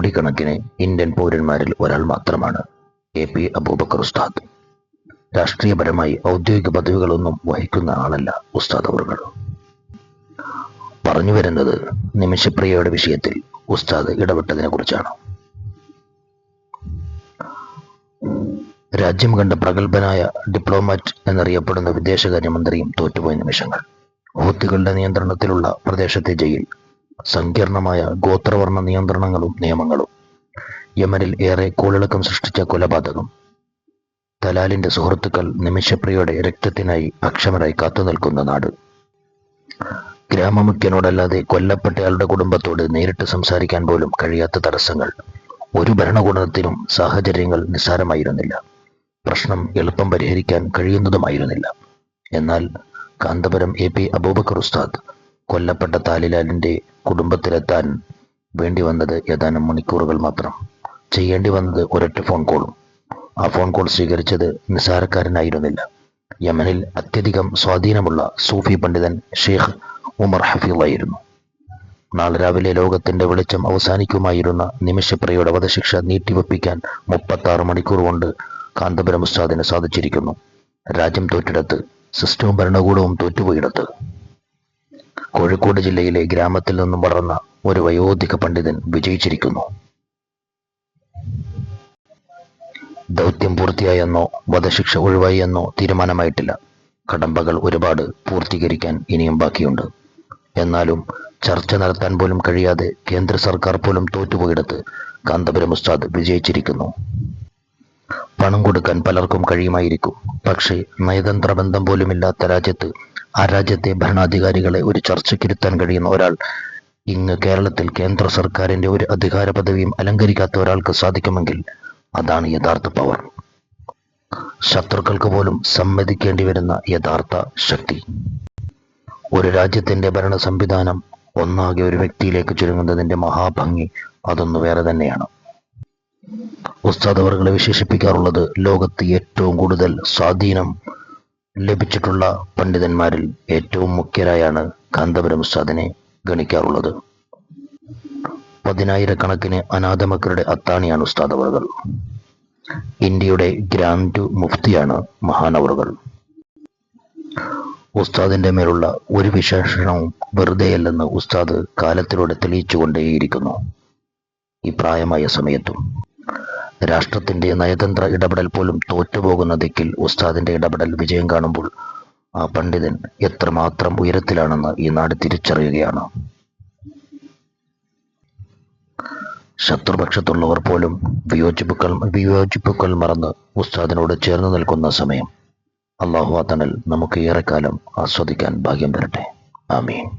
കോടിക്കണക്കിന് ഇന്ത്യൻ പൗരന്മാരിൽ ഒരാൾ മാത്രമാണ് എ പി അബൂബക്കർ ഉസ്താദ്. രാഷ്ട്രീയപരമായി ഔദ്യോഗിക പദവികളൊന്നും വഹിക്കുന്ന ആളല്ല ഉസ്താദ് അവർകൾ. പറഞ്ഞു വരുന്നത് നിമിഷപ്രിയയുടെ വിഷയത്തിൽ ഉസ്താദ് ഇടപെട്ടതിനെ കുറിച്ചാണ് രാജ്യം കണ്ട പ്രഗത്ഭനായ ഡിപ്ലോമാറ്റ് എന്നറിയപ്പെടുന്ന വിദേശകാര്യമന്ത്രിയും തോറ്റുപോയ നിമിഷങ്ങൾ. ഹൂത്തികളുടെ നിയന്ത്രണത്തിലുള്ള പ്രദേശത്തെ ജയിൽ സങ്കീർണമായ ഗോത്രവർണ നിയന്ത്രണങ്ങളും നിയമങ്ങളും. യമനിൽ ഏറെ കോളിളക്കം സൃഷ്ടിച്ച കൊലപാതകം. തലാലിന്റെ സുഹൃത്തുക്കൾ നിമിഷപ്രിയയുടെ രക്തത്തിനായി അക്ഷമരായി കാത്തുനിൽക്കുന്ന നാട്. ഗ്രാമമുഖ്യനോടല്ലാതെ കൊല്ലപ്പെട്ടയാളുടെ കുടുംബത്തോട് നേരിട്ട് സംസാരിക്കാൻ പോലും കഴിയാത്ത തടസ്സങ്ങൾ. ഒരു ഭരണകൂടത്തിനും സാഹചര്യങ്ങൾ നിസ്സാരമായിരുന്നില്ല. പ്രശ്നം എളുപ്പം പരിഹരിക്കാൻ കഴിയുന്നതുമായിരുന്നില്ല. എന്നാൽ കാന്തപുരം എ പി അബൂബക്കർ ഉസ്താദ് കൊല്ലപ്പെട്ട താലിലാലിന്റെ കുടുംബത്തിലെത്താൻ വേണ്ടി വന്നത് ഏതാനും മണിക്കൂറുകൾ മാത്രം. ചെയ്യേണ്ടി വന്നത് ഒരൊറ്റ ഫോൺ കോളും ആ ഫോൺ കോൾ സ്വീകരിച്ചത് നിസാരക്കാരനായിരുന്നില്ല. യമനിൽ അത്യധികം സ്വാധീനമുള്ള സൂഫി പണ്ഡിതൻ ഷെയ്ഖ് ഉമർ ഹഫീളായിരുന്നു നാളെ രാവിലെ ലോകത്തിന്റെ വെളിച്ചം അവസാനിക്കുമായിരുന്ന നിമിഷപ്രിയയുടെ വധശിക്ഷ നീട്ടിവെപ്പിക്കാൻ മുപ്പത്തി മണിക്കൂർ കൊണ്ട് കാന്തപുരം ഉസ്താദിന് സാധിച്ചിരിക്കുന്നു. രാജ്യം തോറ്റിടത്ത് സിസ്റ്റവും ഭരണകൂടവും തോറ്റുപോയിടത്ത്. കോഴിക്കോട് ജില്ലയിലെ ഗ്രാമത്തിൽ നിന്നും വളർന്ന ഒരു വയോധിക പണ്ഡിതൻ വിജയിച്ചിരിക്കുന്നു. ദൗത്യം പൂർത്തിയായെന്നോ വധശിക്ഷ ഒഴിവായി എന്നോ തീരുമാനമായിട്ടില്ല. കടമ്പകൾ ഒരുപാട് പൂർത്തീകരിക്കാൻ ഇനിയും ബാക്കിയുണ്ട്. എന്നാലും ചർച്ച നടത്താൻ പോലും കഴിയാതെ കേന്ദ്ര സർക്കാർ പോലും തോറ്റുപോയിടത്ത് കാന്തപുരം ഉസ്താദ് വിജയിച്ചിരിക്കുന്നു. പണം കൊടുക്കാൻ പലർക്കും കഴിയുമായിരിക്കും. പക്ഷേ നയതന്ത്ര ബന്ധം പോലുമില്ലാത്ത രാജ്യത്ത് ആ രാജ്യത്തെ ഭരണാധികാരികളെ ഒരു ചർച്ചയ്ക്കിരുത്താൻ കഴിയുന്ന ഒരാൾ ഇങ്ങ് കേരളത്തിൽ കേന്ദ്ര സർക്കാരിന്റെ ഒരു അധികാര പദവിയും അലങ്കരിക്കാത്ത ഒരാൾക്ക് സാധിക്കുമെങ്കിൽ അതാണ് യഥാർത്ഥ പവർ ശത്രുക്കൾക്ക് പോലും സമ്മതിക്കേണ്ടി വരുന്ന യഥാർത്ഥ ശക്തി. ഒരു രാജ്യത്തിന്റെ ഭരണ സംവിധാനം ഒന്നാകെ ഒരു വ്യക്തിയിലേക്ക് ചുരുങ്ങുന്നതിന്റെ മഹാഭംഗി അതൊന്നു വേറെ തന്നെയാണ്. ഉസ്താദ് അവർകളെ വിശേഷിപ്പിക്കാറുള്ളത് ലോകത്ത് ഏറ്റവും കൂടുതൽ സ്വാധീനം ലഭിച്ചിട്ടുള്ള പണ്ഡിതന്മാരിൽ ഏറ്റവും മുഖ്യരായാണ് കാന്തപുരം ഉസ്താദിനെ ഗണിക്കാറുള്ളത്. പതിനായിരക്കണക്കിന് അനാഥമക്കളുടെ അത്താണിയാണ് ഉസ്താദ് അവറുകൾ ഇന്ത്യയുടെ ഗ്രാൻഡ് മുഫ്തിയാണ് മഹാനവറുകൾ. ഉസ്താദിന്റെ മേലുള്ള ഒരു വിശേഷണവും വെറുതെയല്ലെന്ന് ഉസ്താദ് കാലത്തിലൂടെ തെളിയിച്ചുകൊണ്ടേയിരിക്കുന്നു. ഈ പ്രായമായ സമയത്തും രാഷ്ട്രത്തിന്റെ നയതന്ത്ര ഇടപെടൽ പോലും തോറ്റുപോകുന്ന ദിക്കിൽ ഉസ്താദിന്റെ ഇടപെടൽ വിജയം കാണുമ്പോൾ ആ പണ്ഡിതൻ എത്രമാത്രം ഉയരത്തിലാണെന്ന് ഈ നാട് തിരിച്ചറിയുകയാണ്. ശത്രുപക്ഷത്തുള്ളവർ പോലും വിയോജിപ്പുക്കൾ വിയോജിപ്പുക്കൾ മറന്ന് ഉസ്താദിനോട് ചേർന്ന് നിൽക്കുന്ന സമയം. അള്ളാഹു തണൽ നമുക്ക് ഏറെക്കാലം ആസ്വദിക്കാൻ ഭാഗ്യം തരട്ടെ. ആമീൻ.